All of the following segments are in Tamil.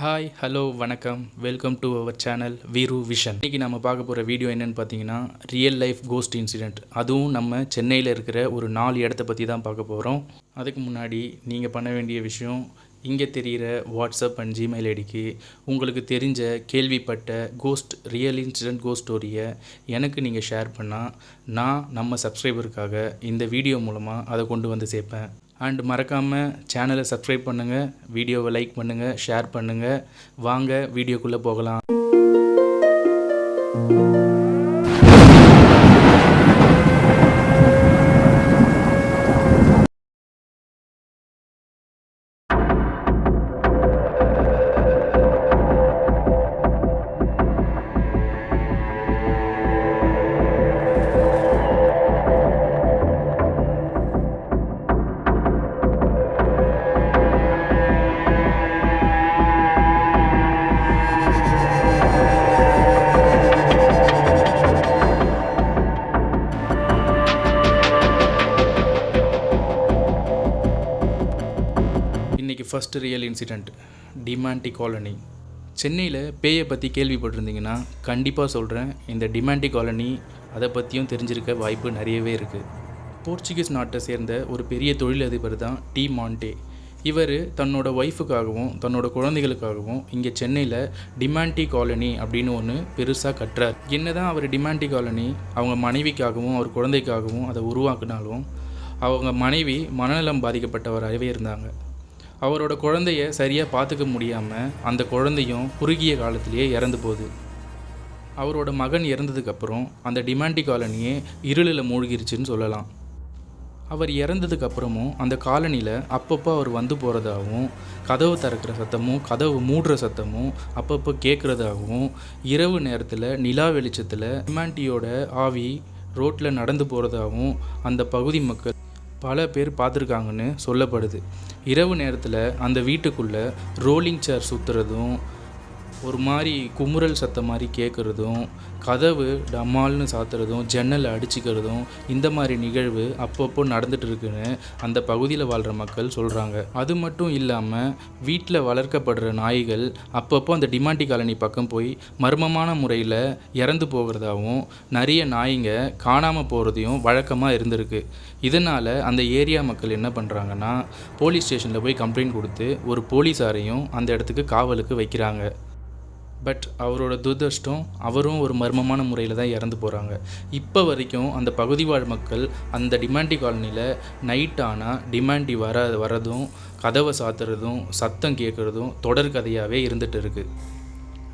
ஹாய் ஹலோ வணக்கம். Welcome to our channel Veeru vision இன்றைக்கி நம்ம பார்க்க போகிற வீடியோ என்னென்னு பார்த்தீங்கன்னா ரியல் லைஃப் கோஸ்ட் இன்சிடெண்ட் அதுவும் நம்ம சென்னையில் இருக்கிற ஒரு நாலு இடத்த பற்றி தான் பார்க்க போகிறோம் அதுக்கு முன்னாடி நீங்கள் பண்ண வேண்டிய விஷயம் இங்கே தெரிகிற வாட்ஸ்அப் அண்ட் ஜிமெயில் ஐடிக்கு உங்களுக்கு தெரிஞ்ச கேள்விப்பட்ட கோஸ்ட் ரியல் இன்சிடெண்ட் கோஸ்ட் ஸ்டோரியை எனக்கு நீங்கள் ஷேர் பண்ணால் நான் நம்ம சப்ஸ்கிரைபருக்காக இந்த வீடியோ மூலமாக அதை கொண்டு வந்து சேர்ப்பேன். அண்ட் மறக்காமல் சேனலை சப்ஸ்கிரைப் பண்ணுங்கள் வீடியோவை லைக் பண்ணுங்கள் ஷேர் பண்ணுங்கள் வாங்க வீடியோக்குள்ளே போகலாம். First real incident Demonte colony சென்னையில் பேயை பற்றி கேள்விப்பட்டிருந்தீங்கன்னா கண்டிப்பாக சொல்கிறேன் இந்த டிமாண்டி காலனி அதை பற்றியும் தெரிஞ்சிருக்க வாய்ப்பு நிறையவே இருக்குது போர்ச்சுகீஸ் நாட்டை சேர்ந்த ஒரு பெரிய தொழிலதிபர் தான் டி மாண்டே. இவர் தன்னோட ஒய்ஃபுக்காகவும் தன்னோட குழந்தைகளுக்காகவும் இங்கே சென்னையில் டிமாண்டி காலனி அப்படின்னு ஒன்று பெருசாக கட்டுறார். என்ன தான் அவர் டிமாண்டி காலனி அவங்க மனைவிக்காகவும் அவர் குழந்தைக்காகவும் அதை உருவாக்குனாலும் அவங்க மனைவி மனநலம் பாதிக்கப்பட்டவராகவே இருந்தாங்க. அவரோட குழந்தைய சரியாக பார்த்துக்க முடியாமல் அந்த குழந்தையும் குறுகிய காலத்திலேயே இறந்து போகுது. அவரோட மகன் இறந்ததுக்கப்புறம் அந்த டிமாண்டி காலனியே இருளில் மூழ்கிருச்சுன்னு சொல்லலாம். அவர் இறந்ததுக்கப்புறமும் அந்த காலனியில் அப்பப்போ அவர் வந்து போகிறதாகவும் கதவு திறக்கிற சத்தமும் கதவு மூடுற சத்தமும் அப்பப்போ கேட்குறதாகவும் இரவு நேரத்தில் நிலா வெளிச்சத்தில் டிமாண்டியோட ஆவி ரோட்டில் நடந்து போகிறதாகவும் அந்த பகுதி மக்கள் பல பேர் பார்த்துருக்காங்கன்னு சொல்லப்படுது. இரவு நேரத்தில் அந்த வீட்டுக்குள்ளே ரோலிங் சேர் சுற்றுறதும் ஒரு மாதிரி குமுறல் சத்தம் மாதிரி கேட்குறதும் கதவு டமால்னு சாத்துறதும் ஜன்னலை அடிச்சுக்கிறதும் இந்த மாதிரி நிகழ்வு அப்பப்போ நடந்துட்டு இருக்குன்னு அந்த பகுதியில் வாழ்கிற மக்கள் சொல்கிறாங்க அது மட்டும் இல்லாமல் வீட்டில் வளர்க்கப்படுற நாய்கள் அப்பப்போ அந்த டிமாண்டி காலனி பக்கம் போய் மர்மமான முறையில் இறந்து போகிறதாவும் நிறைய நாய்ங்க காணாமல் போகிறதையும் வழக்கமாக இருந்திருக்கு. இதனால் அந்த ஏரியா மக்கள் என்ன பண்ணுறாங்கன்னா போலீஸ் ஸ்டேஷனில் போய் கம்ப்ளைண்ட் கொடுத்து ஒரு போலீஸாரையும் அந்த இடத்துக்கு காவலுக்கு வைக்கிறாங்க. பட் அவரோட துரதிருஷ்டம் அவரும் ஒரு மர்மமான முறையில் தான் இறந்து போகிறாங்க இப்போ வரைக்கும் அந்த பகுதி வாழ் மக்கள் அந்த டிமாண்டி காலனியில் நைட் ஆனால் டிமாண்டி வர வரதும் கதவை சாத்துறதும் சத்தம் கேட்குறதும் தொடர் கதையாகவே இருந்துகிட்டு இருக்குது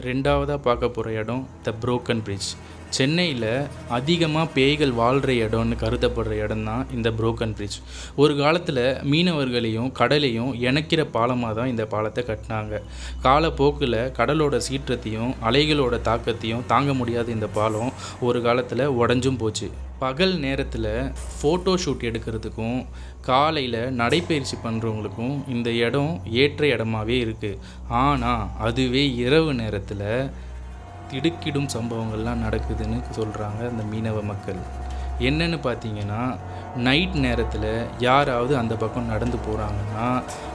ரெண்டாவதாக பார்க்க போகிற இடம் த புரோக்கன் பிரிட்ஜ் சென்னையில் அதிகமாக பேய்கள் வாழ்கிற இடம்னு கருதப்படுற இடம் தான் இந்த புரோக்கன் பிரிட்ஜ் ஒரு காலத்தில் மீனவர்களையும் கடலையும் இணைக்கிற பாலமாக தான் இந்த பாலத்தை கட்டினாங்க. காலப்போக்கில் கடலோட சீற்றத்தையும் அலைகளோட தாக்கத்தையும் தாங்க முடியாத இந்த பாலம் ஒரு காலத்தில் உடஞ்சும் போச்சு. பகல் நேரத்தில் ஃபோட்டோ ஷூட் எடுக்கிறதுக்கும் காலையில் நடைப்பயிற்சி பண்ணுறவங்களுக்கும் இந்த இடம் ஏற்ற இடமாவே இருக்குது ஆனால் அதுவே இரவு நேரத்தில் திடுக்கிடும் சம்பவங்கள்லாம் நடக்குதுன்னு சொல்கிறாங்க அந்த மீனவ மக்கள். என்னென்னு பார்த்தீங்கன்னா நைட் நேரத்தில் யாராவது அந்த பக்கம் நடந்து போகிறாங்கன்னா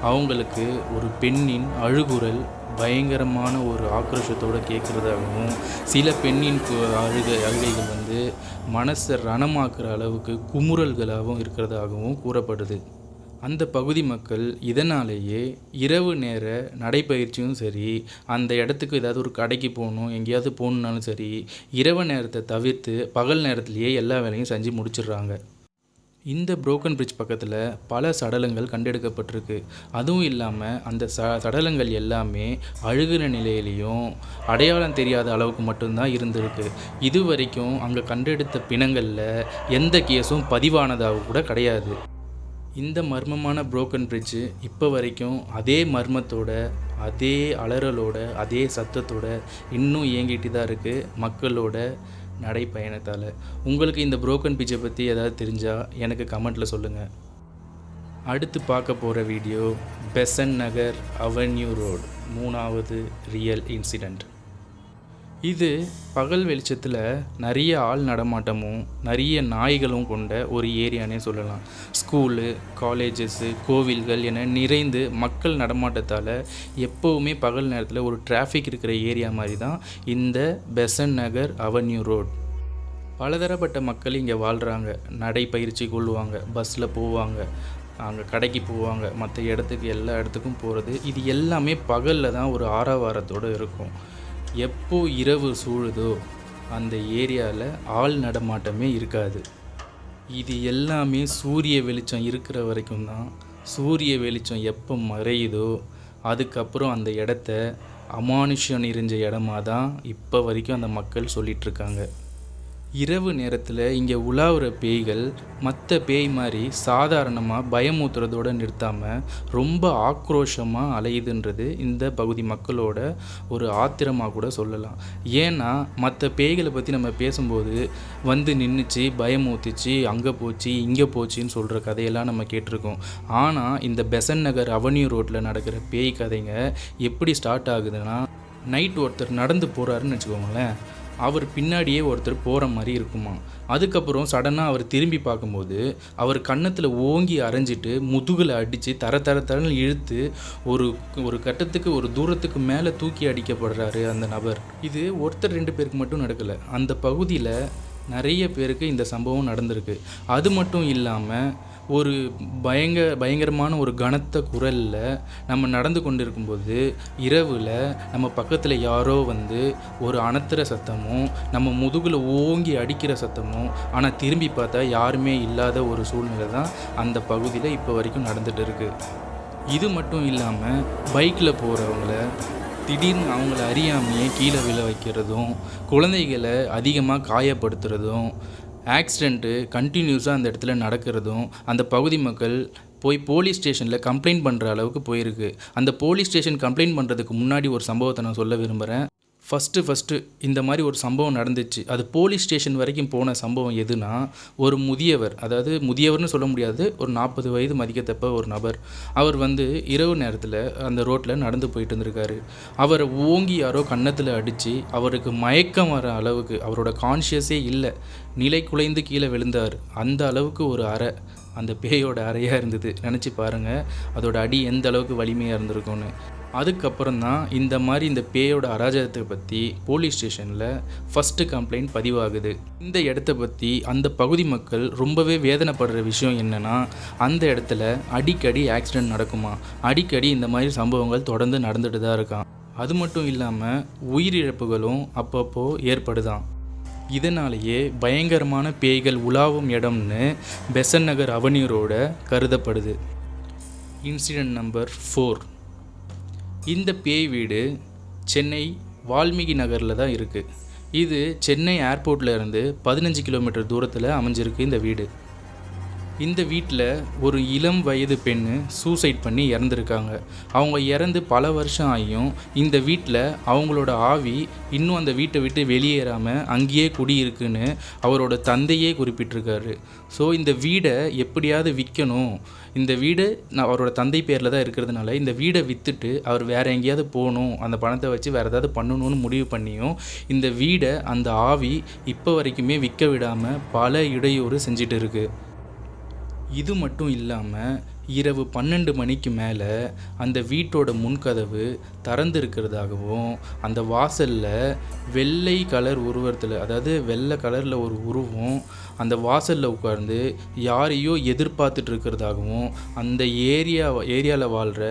அவங்களுக்கு ஒரு பெண்ணின் அழுகுரல் பயங்கரமான ஒரு ஆக்ரோஷத்தோடு கேட்குறதாகவும் சில பெண்ணின் அழுகை அழுகைகள் வந்து மனசை ரணமாக்குற அளவுக்கு குமுறல்களாகவும் இருக்கிறதாகவும் கூறப்படுது. அந்த பகுதி மக்கள் இதனாலேயே இரவு நேர நடைப்பயிற்சியும் சரி அந்த இடத்துக்கு ஏதாவது ஒரு கடைக்கு போகணும் எங்கேயாவது போகணுன்னாலும் சரி இரவு நேரத்தை தவிர்த்து பகல் நேரத்திலேயே எல்லா வேலையும் செஞ்சு முடிச்சிடுறாங்க. இந்த புரோக்கன் பிரிட்ஜ் பக்கத்தில் பல சடலங்கள் கண்டெடுக்கப்பட்டிருக்கு. அதுவும் இல்லாமல் அந்த ச சடலங்கள் எல்லாமே அழுகிற நிலையிலையும் அடையாளம் தெரியாத அளவுக்கு மட்டும்தான் இருந்திருக்கு. இது வரைக்கும் அங்கே கண்டெடுத்த பிணங்களில் எந்த கேஸும் பதிவானதாக கூட கிடையாது. இந்த மர்மமான புரோக்கன் பிரிட்ஜு இப்போ வரைக்கும் அதே மர்மத்தோட அதே அலறலோட அதே சத்தத்தோட இன்னும் இயங்கிட்டு தான் இருக்குது மக்களோட நடைப்பயணத்தால். உங்களுக்கு இந்த புரோக்கன் பிரிட்ஜை பற்றி ஏதாவது தெரிஞ்சால் எனக்கு கமெண்ட்டில் சொல்லுங்கள் அடுத்து பார்க்க போகிற video Besant Nagar avenue road மூணாவது ரியல் இன்சிடெண்ட் இது பகல் வெளிச்சத்தில் நிறைய ஆள் நடமாட்டமும் நிறைய நாய்களும் கொண்ட ஒரு ஏரியானே சொல்லலாம். ஸ்கூலு காலேஜஸ்ஸு கோவில்கள் என நிறைந்து மக்கள் நடமாட்டத்தால் எப்போவுமே பகல் நேரத்தில் ஒரு டிராஃபிக் இருக்கிற ஏரியா மாதிரி தான் இந்த பெசன் நகர் அவென்யூ ரோட் பலதரப்பட்ட மக்கள் இங்கே வாழ்கிறாங்க நடைப்பயிற்சி கொள்வாங்க பஸ்ஸில் போவாங்க அங்கே கடைக்கு போவாங்க மற்ற இடத்துக்கு எல்லா இடத்துக்கும் போகிறது இது எல்லாமே பகலில் தான் ஒரு ஆரவாரத்தோடு இருக்கும். எப்போ இரவு சூழுதோ அந்த ஏரியாவில் ஆள் நடமாட்டமே இருக்காது. இது எல்லாமே சூரிய வெளிச்சம் இருக்கிற வரைக்கும் தான். சூரிய வெளிச்சம் எப்போ மறையுதோ அதுக்கப்புறம் அந்த இடத்த அமானுஷன் நிறைஞ்ச இடமா தான் இப்போ வரைக்கும் அந்த மக்கள் சொல்லிகிட்ருக்காங்க இரவு நேரத்தில் இங்கே உலாவுற பேய்கள் மற்ற பேய் மாதிரி சாதாரணமாக பயமூத்துறதோடு நிறுத்தாமல் ரொம்ப ஆக்ரோஷமாக அலையுதுன்றது இந்த பகுதி மக்களோட ஒரு ஆத்திரமாக கூட சொல்லலாம். ஏன்னா மற்ற பேய்களை பற்றி நம்ம பேசும்போது வந்து நின்றுச்சு பயமூத்துச்சு அங்கே போச்சு இங்கே போச்சுன்னு சொல்கிற கதையெல்லாம் நம்ம கேட்டிருக்கோம். ஆனால் இந்த பெசன் நகர் அவென்யூ ரோட்டில் நடக்கிற பேய் கதைங்க எப்படி ஸ்டார்ட் ஆகுதுன்னா நைட் ஒருத்தர் நடந்து போகிறாருன்னு வச்சுக்கோங்களேன். அவர் பின்னாடியே ஒருத்தர் போகிற மாதிரி இருக்குமா? அதுக்கப்புறம் சடனாக அவர் திரும்பி பார்க்கும்போது அவர் கன்னத்தில் ஓங்கி அரைஞ்சிட்டு முதுகில் அடித்து தர தர தரன்னு இழுத்து ஒரு ஒரு கட்டத்துக்கு ஒரு தூரத்துக்கு மேலே தூக்கி அடிக்கப்படுறாரு அந்த நபர். இது ஒருத்தர் ரெண்டு பேருக்கு மட்டும் நடக்கலை. அந்த பகுதியில் நிறைய பேருக்கு இந்த சம்பவம் நடந்திருக்கு. அது மட்டும் இல்லாமல் ஒரு பயங்க பயங்கரமான ஒரு கனத்த குரலில் நம்ம நடந்து கொண்டிருக்கும்போது இரவில் நம்ம பக்கத்தில் யாரோ வந்து ஒரு அணத்துற சத்தமும் நம்ம முதுகில் ஓங்கி அடிக்கிற சத்தமும் ஆனால் திரும்பி பார்த்தா யாருமே இல்லாத ஒரு சூழ்நிலை தான் அந்த பகுதியில் இப்போ வரைக்கும் நடந்துகிட்டு இருக்குது இது மட்டும் இல்லாமல் பைக்கில் போகிறவங்கள திடீர்னு அவங்கள அறியாமையே கீழே விழ வைக்கிறதும் குழந்தைகளை அதிகமாக காயப்படுத்துறதும் ஆக்சிடெண்ட்டு கண்டினியூஸாக அந்த இடத்துல நடக்கிறதும் அந்த பகுதி மக்கள் போய் போலீஸ் ஸ்டேஷனில் கம்ப்ளைண்ட் பண்ணுற அளவுக்கு போயிருக்கு. அந்த போலீஸ் ஸ்டேஷன் கம்ப்ளைண்ட் பண்ணுறதுக்கு முன்னாடி ஒரு சம்பவத்தை நான் சொல்ல விரும்புகிறேன் ஃபஸ்ட்டு ஃபஸ்ட்டு இந்த மாதிரி ஒரு சம்பவம் நடந்துச்சு. அது போலீஸ் ஸ்டேஷன் வரைக்கும் போன சம்பவம் எதுனா ஒரு முதியவர் அதாவது முதியவர்னு சொல்ல முடியாது ஒரு நாற்பது வயது மதிக்கத்தப்ப ஒரு நபர் அவர் வந்து இரவு நேரத்தில் அந்த ரோட்டில் நடந்து போயிட்டு இருந்திருக்காரு அவரை ஓங்கி யாரோ கன்னத்தில் அடித்து அவருக்கு மயக்கம் வர அளவுக்கு அவரோட கான்ஷியஸே இல்லை. நிலை குலைந்து கீழே விழுந்தார். அந்த அளவுக்கு ஒரு அறை. அந்த பேயோட அறையாக இருந்தது. நினச்சி பாருங்கள் அதோட அடி எந்த அளவுக்கு வலிமையாக இருந்திருக்கும்னு. அதுக்கப்புறம் தான் இந்த மாதிரி இந்த பேயோட அராஜகத்தை பற்றி போலீஸ் ஸ்டேஷனில் ஃபஸ்ட்டு கம்ப்ளைண்ட் பதிவாகுது. இந்த இடத்த பற்றி அந்த பகுதி மக்கள் ரொம்பவே வேதனைப்படுற விஷயம் என்னென்னா அந்த இடத்துல அடிக்கடி ஆக்சிடெண்ட் நடக்குமா? அடிக்கடி இந்த மாதிரி சம்பவங்கள் தொடர்ந்து நடந்துட்டு தான் இருக்கான் அது மட்டும் இல்லாமல் உயிரிழப்புகளும் அப்பப்போ ஏற்படுதான். இதனாலேயே பயங்கரமான பேய்கள் உலாவும் இடம்னு பெசன் நகர் அவென்யூரோட கருதப்படுது. Incident number four. இந்த பேய் வீடு சென்னை வால்மீகி நகரில் தான் இருக்குது இது சென்னை ஏர்போர்ட்ல இருந்து பதினஞ்சு கிலோமீட்டர் தூரத்தில் அமைஞ்சிருக்கு இந்த வீடு. இந்த வீட்டில் ஒரு இளம் வயது பெண்ணு சூசைட் பண்ணி இறந்துருக்காங்க. அவங்க இறந்து பல வருஷம் ஆகியும் இந்த வீட்டில் அவங்களோட ஆவி இன்னும் அந்த வீட்டை விட்டு வெளியேறாமல் அங்கேயே குடியிருக்குன்னு அவரோட தந்தையே குறிப்பிட்டிருக்காரு. ஸோ இந்த வீடை எப்படியாவது விற்கணும். இந்த வீடு நான் அவரோட தந்தை பேரில் தான் இருக்கிறதுனால இந்த வீடை விற்றுட்டு அவர் வேறு எங்கேயாவது போகணும். அந்த பணத்தை வச்சு வேறு ஏதாவது பண்ணணும்னு முடிவு பண்ணியும் இந்த வீடை அந்த ஆவி இப்போ வரைக்குமே விற்க விடாமல் பல இடையூறு செஞ்சிட்டு இருக்குது இது மட்டும் இல்லாமல் இரவு பன்னெண்டு மணிக்கு மேலே அந்த வீட்டோட முன்கதவு திறந்து இருக்கிறதாகவும் அந்த வாசலில் வெள்ளை கலர் உருவத்தில் அதாவது வெள்ளை கலரில் ஒரு உருவம் அந்த வாசலில் உட்கார்ந்து யாரையோ எதிர்பார்த்துட்டு இருக்கிறதாகவும் அந்த ஏரியா ஏரியாவில் வாழ்கிற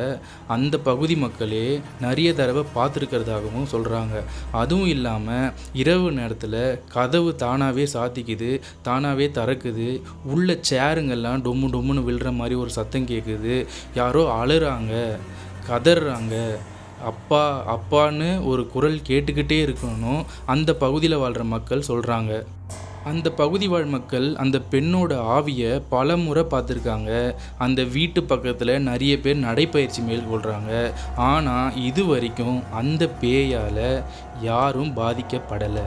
அந்த பகுதி மக்களே நிறைய தடவை பார்த்துருக்கிறதாகவும் சொல்கிறாங்க அதுவும் இல்லாமல் இரவு நேரத்தில் கதவு தானாகவே சாத்திக்குது தானாகவே திறக்குது உள்ள சேருங்கெல்லாம் டொம்மு டொம்முன்னு விழுற மாதிரி ஒரு சத்தம் கேட்குது யாரோ அழுறாங்க கதறாங்க அப்பா அப்பான்னு ஒரு குரல் கேட்டுக்கிட்டே இருக்கணும். அந்த பகுதியில் வாழ்கிற மக்கள் சொல்கிறாங்க அந்த பகுதி வாழ் மக்கள் அந்த பெண்ணோட ஆவியை பல முறை பார்த்துருக்காங்க. அந்த வீட்டு பக்கத்தில் நிறைய பேர் நடைப்பயிற்சி மேற்கொள்கிறாங்க ஆனால் இது வரைக்கும் அந்த பேயால் யாரும் பாதிக்கப்படலை.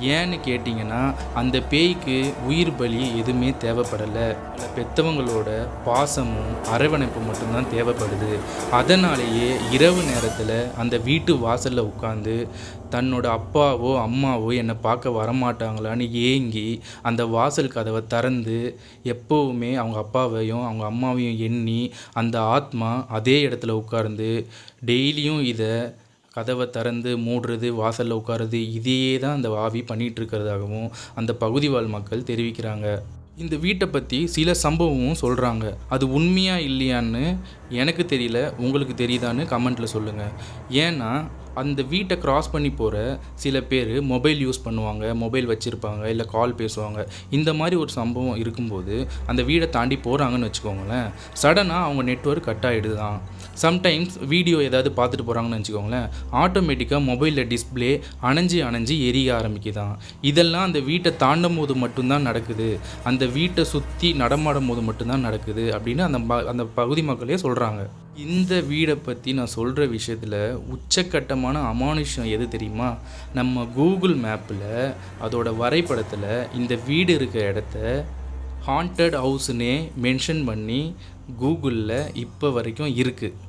ஏன்னு கேட்டிங்கன்னா அந்த பேய்க்கு உயிர் பலி எதுவுமே தேவைப்படலை. பெற்றவங்களோட பாசமும் அரவணைப்பு மட்டும்தான் தேவைப்படுது. அதனாலேயே இரவு நேரத்தில் அந்த வீட்டு வாசலில் உட்காந்து தன்னோட அப்பாவோ அம்மாவோ என்னை பார்க்க வரமாட்டாங்களான்னு ஏங்கி அந்த வாசல் கதவை திறந்து எப்போவுமே அவங்க அப்பாவையும் அவங்க அம்மாவையும் எண்ணி அந்த ஆத்மா அதே இடத்துல உட்கார்ந்து டெய்லியும் இதை கதவை திறந்து மூடுறது வாசலில் உட்காருது இதையே தான் அந்த ஆவி பண்ணிகிட்டு இருக்கிறதாகவும் அந்த பகுதி வாழ் மக்கள் தெரிவிக்கிறாங்க. இந்த வீட்டை பற்றி சில சம்பவமும் சொல்கிறாங்க அது உண்மையாக இல்லையான்னு எனக்கு தெரியல. உங்களுக்கு தெரியுதான்னு கமெண்ட்டில் சொல்லுங்கள் ஏன்னா அந்த வீட்டை கிராஸ் பண்ணி போகிற சில பேர் மொபைல் யூஸ் பண்ணுவாங்க மொபைல் வச்சுருப்பாங்க இல்லை கால் பேசுவாங்க. இந்த மாதிரி ஒரு சம்பவம் இருக்கும்போது அந்த வீடை தாண்டி போகிறாங்கன்னு வச்சுக்கோங்களேன். சடனாக அவங்க நெட்ஒர்க் கட் ஆகிடுது தான் சம்டைம்ஸ் வீடியோ ஏதாவது பார்த்துட்டு போகிறாங்கன்னு வச்சுக்கோங்களேன். ஆட்டோமேட்டிக்காக மொபைலில் டிஸ்பிளே அணைஞ்சு அணைஞ்சு எரிய ஆரம்பிக்குதான். இதெல்லாம் அந்த வீட்டை தாண்டும் போது மட்டும்தான் நடக்குது. அந்த வீட்டை சுற்றி நடமாடும் போது மட்டும்தான் நடக்குது அப்படின்னு அந்த ம- அந்த பகுதி மக்களே சொல்கிறாங்க இந்த வீடை பற்றி நான் சொல்கிற விஷயத்தில் உச்சக்கட்டமான அமானுஷம் எது தெரியுமா? நம்ம கூகுள் மேப்பில் அதோட வரைபடத்தில் இந்த வீடு இருக்கிற இடத்த ஹாண்டட் ஹவுஸ்னே மென்ஷன் பண்ணி கூகுளில் இப்போ வரைக்கும் இருக்குது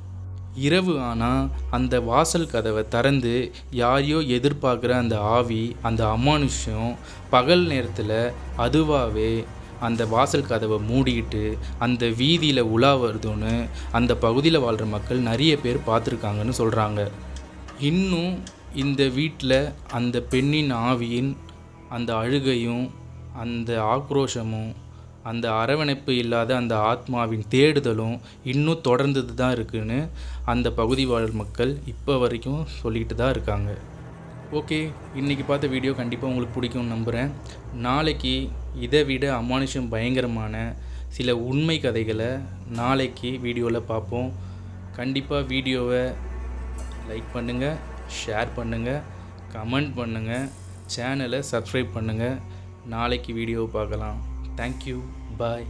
இரவு ஆனால் அந்த வாசல் கதவை திறந்து யாரையோ எதிர்பார்க்குற அந்த ஆவி அந்த அமானுஷம் பகல் நேரத்தில் அதுவாகவே அந்த வாசல் கதவை மூடிட்டு அந்த வீதியில் உலா வருதுன்னு அந்த பகுதியில் வாழ்கிற மக்கள் நிறைய பேர் பார்த்துருக்காங்கன்னு சொல்கிறாங்க இன்னும் இந்த வீட்டில் அந்த பெண்ணின் ஆவியின் அந்த அழுகையும் அந்த ஆக்ரோஷமும் அந்த அரவணைப்பு இல்லாத அந்த ஆத்மாவின் தேடுதலும் இன்னும் தொடர்ந்துட்டு தான் இருக்குதுன்னு அந்த பகுதி வாழ் மக்கள் இப்போ வரைக்கும் சொல்லிட்டு தான் இருக்காங்க. ஓகே இன்றைக்கி பார்த்த வீடியோ கண்டிப்பாக உங்களுக்கு பிடிக்கும்னு நம்புகிறேன் நாளைக்கு இதை விட அமானுஷம் பயங்கரமான சில உண்மை கதைகளை நாளைக்கு வீடியோவில் பார்ப்போம். கண்டிப்பாக வீடியோவை லைக் பண்ணுங்கள் ஷேர் பண்ணுங்கள் கமெண்ட் பண்ணுங்கள் சேனலை சப்ஸ்கிரைப் பண்ணுங்கள் நாளைக்கு வீடியோவை பார்க்கலாம். Thank you bye